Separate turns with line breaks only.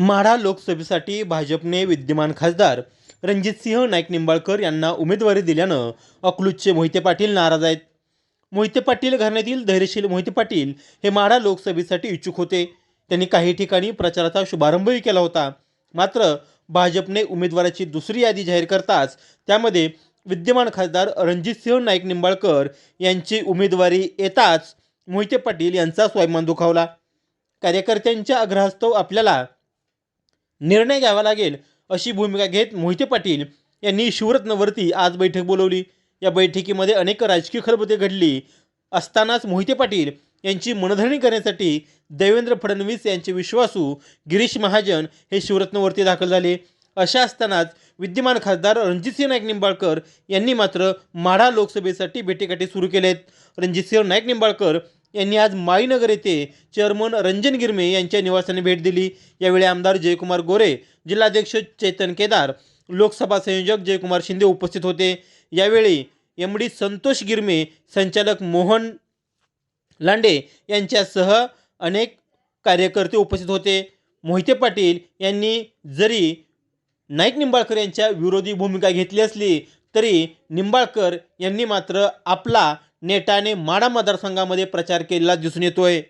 माढा लोकसभेसाठी भाजपने विद्यमान खासदार रणजितसिंह नाईक निंबाळकर यांना उमेदवारी दिल्यानं अकलूजचे मोहिते पाटील नाराज आहेत. मोहिते पाटील घराण्यातील धैर्यशील मोहिते पाटील हे माढा लोकसभेसाठी इच्छुक होते. त्यांनी काही ठिकाणी प्रचाराचा शुभारंभही केला होता. मात्र भाजपने उमेदवाराची दुसरी यादी जाहीर करताच त्यामध्ये विद्यमान खासदार रणजितसिंह नाईक निंबाळकर यांची उमेदवारी येताच मोहिते पाटील यांचा स्वाभिमान दुखावला. कार्यकर्त्यांच्या आग्रहास्तव आपल्याला निर्णय घ्यावा लागेल अशी भूमिका घेत मोहिते पाटील यांनी शिवरत्नवरती आज बैठक बोलवली. या बैठकीमध्ये अनेक राजकीय खरबते घडली. असतानाच मोहिते पाटील यांची मनधरणी करण्यासाठी देवेंद्र फडणवीस यांचे विश्वासू गिरीश महाजन हे शिवरत्नवरती दाखल झाले. अशा असतानाच विद्यमान खासदार रणजितसिंह नाईक निंबाळकर यांनी मात्र माढा लोकसभेसाठी भेटीगाठी सुरू केलेत. रणजितसिंह नाईक निंबाळकर यांनी आज माळीनगर येथे चेअरमन रंजन गिरमे यांच्या निवासाने भेट दिली. यावेळी आमदार जयकुमार गोरे जिल्हाध्यक्ष चेतन केदार लोकसभा संयोजक जयकुमार शिंदे उपस्थित होते. यावेळी एम डी संतोष गिरमे संचालक मोहन लांडे यांच्यासह अनेक कार्यकर्ते उपस्थित होते. मोहिते पाटील यांनी जरी नाईक निंबाळकर यांच्या विरोधी भूमिका घेतली असली तरी निंबाळकर यांनी मात्र आपला नेटाने माडा मतदारसंघामध्ये प्रचार केलेला दिसून येतोय.